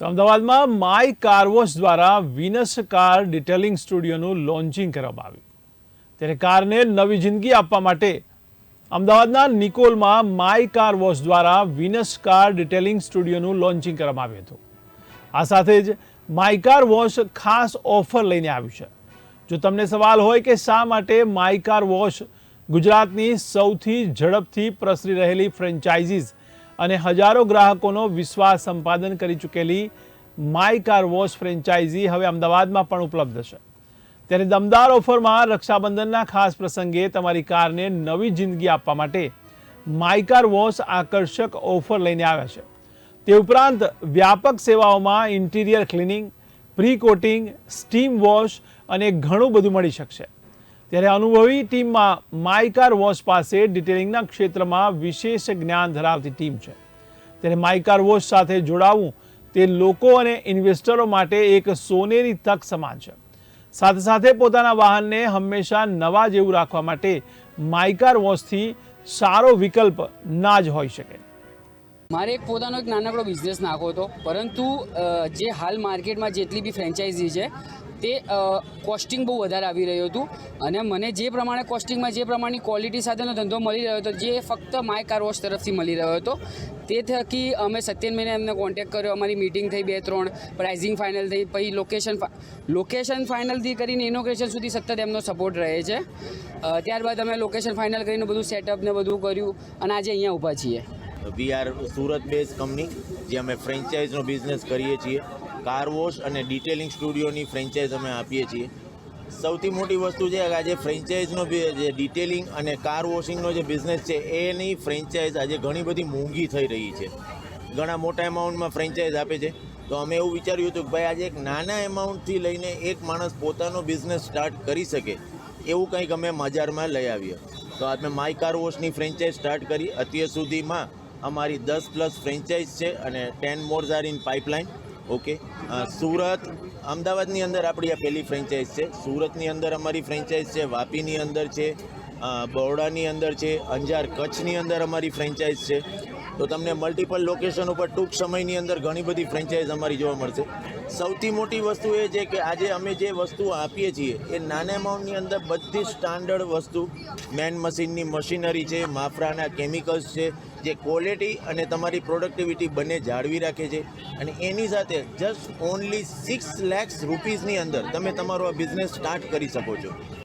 તો અમદાવાદમાં my car wash દ્વારા વિનસ કાર ડિટેલિંગ સ્ટુડિયોનું લોન્ચિંગ કરવામાં આવ્યું. ત્યારે કારને નવી જિંદગી આપવા માટે અમદાવાદના નિકોલમાં માય કાર વોશ દ્વારા વિનસ કાર ડિટેલિંગ સ્ટુડિયોનું લોન્ચિંગ કરવામાં આવ્યું હતું. આ સાથે જ માય કાર વોશ ખાસ ઓફર લઈને આવ્યું છે. જો તમને સવાલ હોય કે શા માટે માય કાર વોશ ગુજરાતની સૌથી ઝડપથી પ્રસરી રહેલી ફ્રેન્ચાઇઝીઝ અને હજારો ગ્રાહકોનો વિશ્વાસ સંપાદન કરી ચૂકેલી માય કાર વોશ ફ્રેન્ચાઇઝી હવે અમદાવાદમાં પણ ઉપલબ્ધ છે. ત્યારે દમદાર ઓફરમાં રક્ષાબંધનના ખાસ પ્રસંગે તમારી કારને નવી જિંદગી આપવા માટે માય કાર વોશ આકર્ષક ઓફર લઈને આવ્યા છે. તે ઉપરાંત વ્યાપક સેવાઓમાં interior cleaning, pre coating, steam wash અને ઘણું બધું મળી શકશે. ત્યારે અનુભવી ટીમમાં માયકાર વોશ પાસે ડિટેલિંગના ક્ષેત્રમાં વિશેષ જ્ઞાન ધરાવતી ટીમ છે. ત્યારે માયકાર વોશ સાથે જોડાવું તે લોકો અને ઇન્વેસ્ટરો માટે એક સોનેરી તક સમાન છે. સાથે સાથે પોતાના વાહનને હંમેશા નવા જેવું રાખવા માટે માયકાર વોશથી સારો વિકલ્પ ના જ હોઈ શકે. મારે એક પોતાનો એક નાનકડો બિઝનેસ નાખવો હતો. પરંતુ જે હાલ માર્કેટમાં જેટલી બી ફ્રેન્ચાઇઝી છે તે કોસ્ટિંગ બહુ વધારે આવી રહ્યું હતું. અને મને જે પ્રમાણે કોસ્ટિંગમાં જે પ્રમાણની ક્વોલિટી સાથેનો ધંધો મળી રહ્યો હતો, જે ફક્ત માય કાર વોશ તરફથી મળી રહ્યો હતો, તે થકી અમે સત્યનભાઈને એમને કોન્ટેક્ટ કર્યો, અમારી મિટિંગ થઈ બે ત્રણ પ્રાઇઝિંગ ફાઇનલ થઈ, પછી લોકેશન લોકેશન ફાઇનલથી કરીને ઇનોગ્રેશન સુધી સતત એમનો સપોર્ટ રહે છે. ત્યારબાદ અમે લોકેશન ફાઇનલ કરીને બધું સેટઅપ ને બધું કર્યું, અને આજે અહીંયા ઊભા છીએ. We are Surat base company જે અમે ફ્રેન્ચાઇઝનો બિઝનેસ કરીએ છીએ. કાર વોશ અને ડિટેલિંગ સ્ટુડિયોની ફ્રેન્ચાઇઝ અમે આપીએ છીએ. સૌથી મોટી વસ્તુ છે કે આજે ફ્રેન્ચાઇઝનો જે ડિટેલિંગ અને કાર વોશિંગનો જે બિઝનેસ છે, એની ફ્રેન્ચાઇઝ આજે ઘણી બધી મોંઘી થઈ રહી છે. ઘણા મોટા એમાઉન્ટમાં ફ્રેન્ચાઇઝ આપે છે. તો અમે એવું વિચાર્યું હતું કે ભાઈ આજે એક નાના એમાઉન્ટથી લઈને એક માણસ પોતાનો બિઝનેસ સ્ટાર્ટ કરી શકે, એવું કંઈક અમે બજારમાં લઈ આવીએ. તો અમે માય કાર વોશની ફ્રેન્ચાઇઝ સ્ટાર્ટ કરી. અત્યાર સુધીમાં અમારી દસ પ્લસ ફ્રેન્ચાઇઝ છે અને ten more's are in pipeline okay Surat અમદાવાદની અંદર આપણી આ પહેલી ફ્રેન્ચાઇઝ છે. સુરતની અંદર અમારી ફ્રેન્ચાઇઝ છે, વાપીની અંદર છે બરોડાની અંદર છે, અંજાર કચ્છની અંદર અમારી ફ્રેન્ચાઇઝ છે. તો તમને મલ્ટિપલ લોકેશન ઉપર ટૂંક સમયની અંદર ઘણી બધી ફ્રેન્ચાઇઝ અમારી જોવા મળશે. સૌથી મોટી વસ્તુ એ છે કે આજે અમે જે વસ્તુ આપીએ છીએ, એ નાના એમાઉન્ટની અંદર બધી સ્ટાન્ડર્ડ વસ્તુ. મેન મશીનની મશીનરી છે, માફરાના કેમિકલ્સ છે, જે ક્વોલિટી અને તમારી પ્રોડક્ટિવિટી બંને જાળવી રાખે છે. અને એની સાથે જસ્ટ ઓનલી સિક્સ લેક્સ રૂપીઝની અંદર તમે તમારો આ બિઝનેસ સ્ટાર્ટ કરી શકો છો.